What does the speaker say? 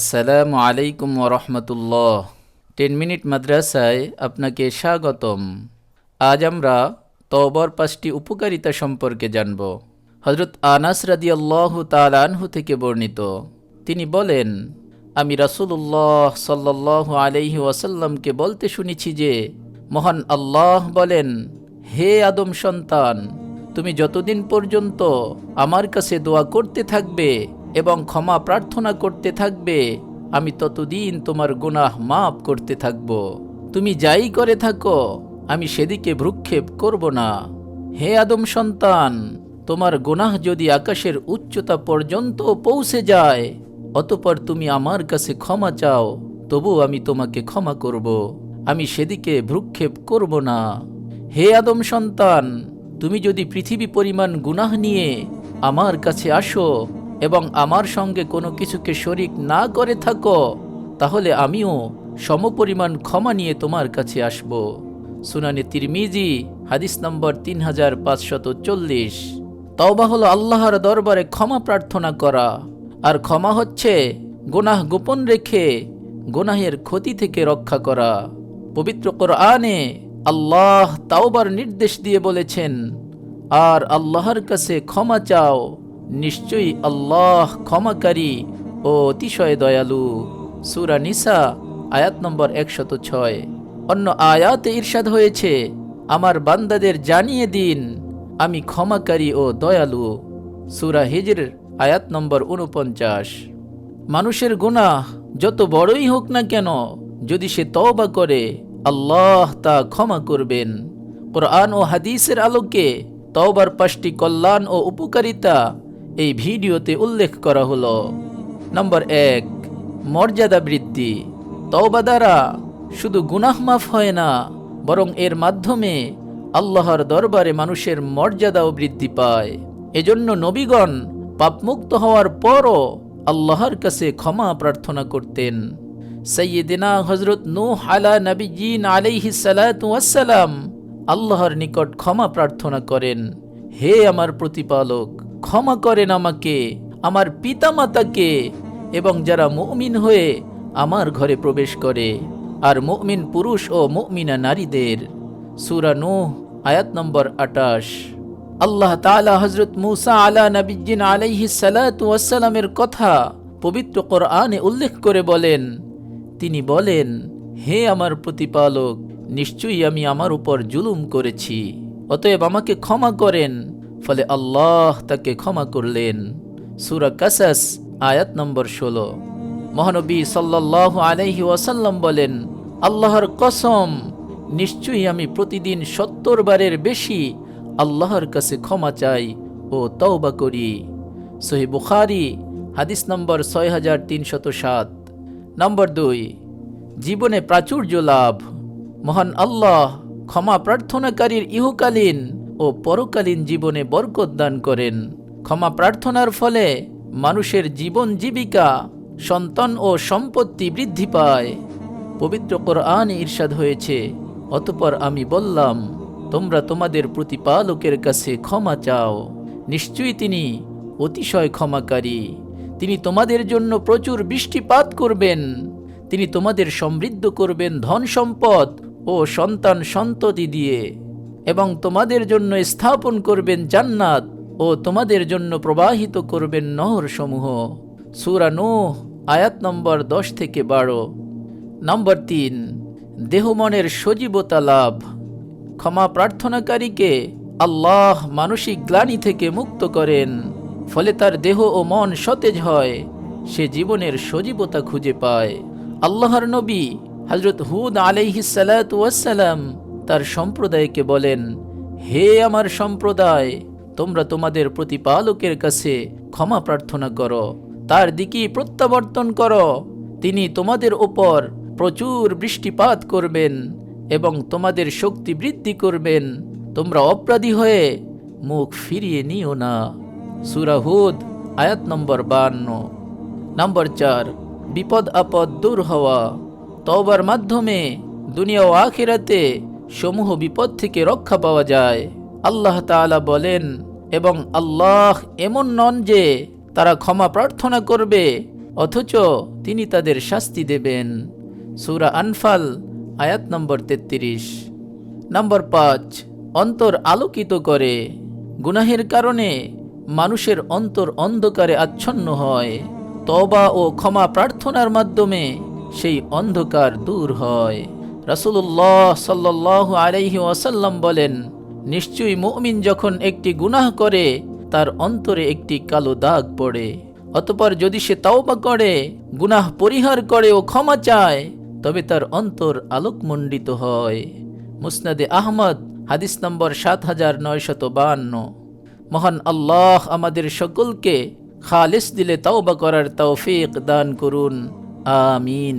আসসালামু আলাইকুম রহমতুল্লাহ। Ten minute মাদ্রাসায় আপনাকে স্বাগতম। আজ আমরা তবর পাঁচটি উপকারিতা সম্পর্কে জানব। হজরত আনাস রাদি আল্লাহ তালানহু থেকে বর্ণিত। তিনি বলেন, আমি রাসুল্লাহ সাল্লাহ আলহি ওয়াসাল্লামকে বলতে শুনেছি যে, মহান আল্লাহ বলেন, হে আদম সন্তান, তুমি যতদিন পর্যন্ত আমার কাছে দোয়া করতে থাকবে এবং ক্ষমা প্রার্থনা করতে থাকবে। আমি ততদিন তোমার গুনাহ মাফ করতে থাকব। তুমি যাই করে থাকো, আমি সেদিকে ভ্রুক্ষেপ করব না। হে আদম সন্তান, তোমার গুনাহ যদি আকাশের উচ্চতা পর্যন্ত পৌঁছে যায়, অতপর তুমি আমার কাছে ক্ষমা চাও তবু আমি তোমাকে ক্ষমা করব। আমি সেদিকে ভ্রুক্ষেপ করব না। হে আদম সন্তান, তুমি যদি পৃথিবী পরিমাণ গুনাহ নিয়ে আমার কাছে আসো এবং আমার সঙ্গে কোনো কিছুকে শরিক না করে থাকো, তাহলে আমিও সমপরিমাণ ক্ষমা নিয়ে তোমার কাছে আসব। সুনানি তিরমিজি, হাদিস নম্বর তিন হাজার পাঁচশত চল্লিশ। তওবা হলো আল্লাহর দরবারে ক্ষমা প্রার্থনা করা। আর ক্ষমা হচ্ছে গোনাহ গোপন রেখে গোনাহের ক্ষতি থেকে রক্ষা করা। পবিত্র কোরআনে আল্লাহ তাওবার নির্দেশ দিয়ে বলেছেন, আর আল্লাহর কাছে ক্ষমা চাও নিশ্চয়ই আল্লাহ ক্ষমাকারী ও অতিশয় দয়ালু। সুরা নিসা, আয়াত নম্বর একশত ছয়। অন্য আয়াতে ঈর্ষাদ হয়েছে, আমার বান্দাদের জানিয়ে দিন, আমি ক্ষমাকারী ও দয়ালু। সুরা হিজর, আয়াত নম্বর উনপঞ্চাশ মানুষের গুনাহ যত বড়ই হোক না কেন, যদি সে তওবা করে, আল্লাহ তা ক্ষমা করবেন। কোরআন ও হাদিসের আলোকে তওবার পাঁচটি কল্যাণ ও উপকারিতা এই ভিডিওতে উল্লেখ করা হলো, নম্বর এক, মর্যাদা বৃদ্ধি, তওবা দ্বারা শুধু গুনাহ মাফ হয় না, বরং এর মাধ্যমে আল্লাহর দরবারে মানুষের মর্যাদাও বৃদ্ধি পায়। এজন্য নবীগণ পাপমুক্ত হওয়ার পরও আল্লাহর কাছে ক্ষমা প্রার্থনা করতেন। সৈয়দিনা হজরত নূহ আলা নবীজিন আলাইহি সালাম আল্লাহর নিকট ক্ষমা প্রার্থনা করেন, হে আমার প্রতিপালক ক্ষমা করেন আমাকে, আমার পিতামাতাকে, এবং যারা মুমিন হয়ে আমার ঘরে প্রবেশ করে। আর মুমিন পুরুষ ও মুমিনা নারীদের, সুরা নূহ, আয়াত নম্বর আটাশ। আল্লাহ তালা হজরত মুসা আলা নবীজিন আলাইহি সালামের কথা পবিত্র কোরআনে উল্লেখ করে বলেন। তিনি বলেন, হে আমার প্রতিপালক, নিশ্চয়ই আমি আমার উপর জুলুম করেছি। অতএব আমাকে ক্ষমা করেন। ফলে আল্লাহ তাকে ক্ষমা করলেন। সুরা কাসাস, আয়াত নম্বর ষোলো। মহানবী সাল্লাহ আলাইহি ওয়াসাল্লাম বলেন, আল্লাহর কসম, নিশ্চয়ই আমি প্রতিদিন সত্তর বারের বেশি আল্লাহর কাছে ক্ষমা চাই ও তওবা করি। সহি বুখারি, হাদিস নম্বর ছয় হাজার তিনশত সাত। নম্বর দুই, জীবনে প্রাচুর্য লাভ। মহান আল্লাহ ক্ষমা প্রার্থনাকারীর ইহকালীন ও পরকালীন জীবনে বরকত দান করেন। ক্ষমা প্রার্থনার ফলে মানুষের জীবন জীবিকা, সন্তান ও সম্পত্তি বৃদ্ধি পায়। পবিত্র কোরআন ঈর্ষাদ হয়েছে, অতপর আমি বললাম, তোমরা তোমাদের প্রতিপালকের কাছে ক্ষমা চাও। নিশ্চয়ই তিনি অতিশয় ক্ষমাকারী। তিনি তোমাদের জন্য প্রচুর বৃষ্টিপাত করবেন। তিনি তোমাদের সমৃদ্ধ করবেন ধন সম্পদ ও সন্তান সন্ততি দিয়ে। এবং তোমাদের জন্য স্থাপন করবেন জান্নাত ও তোমাদের জন্য প্রবাহিত করবেন নহর সমূহ সুরা নোহ, আয়াত নম্বর দশ থেকে বারো। নম্বর তিন দেহমনের সজীবতা লাভ। ক্ষমা প্রার্থনাকারীকে আল্লাহ মানসিক গ্লানি থেকে মুক্ত করেন, ফলে তার দেহ ও মন সতেজ হয়, সে জীবনের সজীবতা খুঁজে পায়। আল্লাহর নবী হজরত হুদ আলাইহিসালাম তার সম্প্রদায়কে বলেন, হে আমার সম্প্রদায়, তোমরা তোমাদের প্রতিপালকের কাছে ক্ষমা প্রার্থনা করো, তার দিকেই প্রত্যাবর্তন করো। তিনি তোমাদের ওপর প্রচুর বৃষ্টিপাত করবেন এবং তোমাদের শক্তি বৃদ্ধি করবেন। তোমরা অপরাধী হয়ে মুখ ফিরিয়ে নিও না। সুরাহুদ আয়াত নম্বর বান্ন। নম্বর চার, বিপদ আপদ দূর হওয়া। তবার মাধ্যমে দুনিয়া ও আখিরাতে সমূহ বিপদ থেকে রক্ষা পাওয়া যায়। আল্লাহ তাআলা বলেন, এবং আল্লাহ এমন নন যে তারা ক্ষমা প্রার্থনা করবে, অথচ তিনি তাদের শাস্তি দেবেন। সুরা আনফাল, আয়াত নম্বর তেত্রিশ। নম্বর পাঁচ, অন্তর আলোকিত করে। গুনাহের কারণে মানুষের অন্তর অন্ধকারে আচ্ছন্ন হয়। তবা ও ক্ষমা প্রার্থনার মাধ্যমে সেই অন্ধকার দূর হয়। রাসূলুল্লাহ সাল্লাল্লাহু আলাইহি ওয়াসাল্লাম বলেন, নিশ্চয়ই মুমিন যখন একটি গুনাহ করে, তার অন্তরে একটি কালো দাগ পড়ে। অতপর যদি সে তাওবা করে, গুনাহ পরিহার করে ও ক্ষমা চায়, তবে তার অন্তর আলোকমণ্ডিত হয়। মুসনাদে আহমদ, হাদিস নম্বর সাত হাজার নয়শত বাহান্ন। মহান আল্লাহ আমাদের সকলকে খালিস দিলে তাওবা করার তৌফিক দান করুন। আমিন।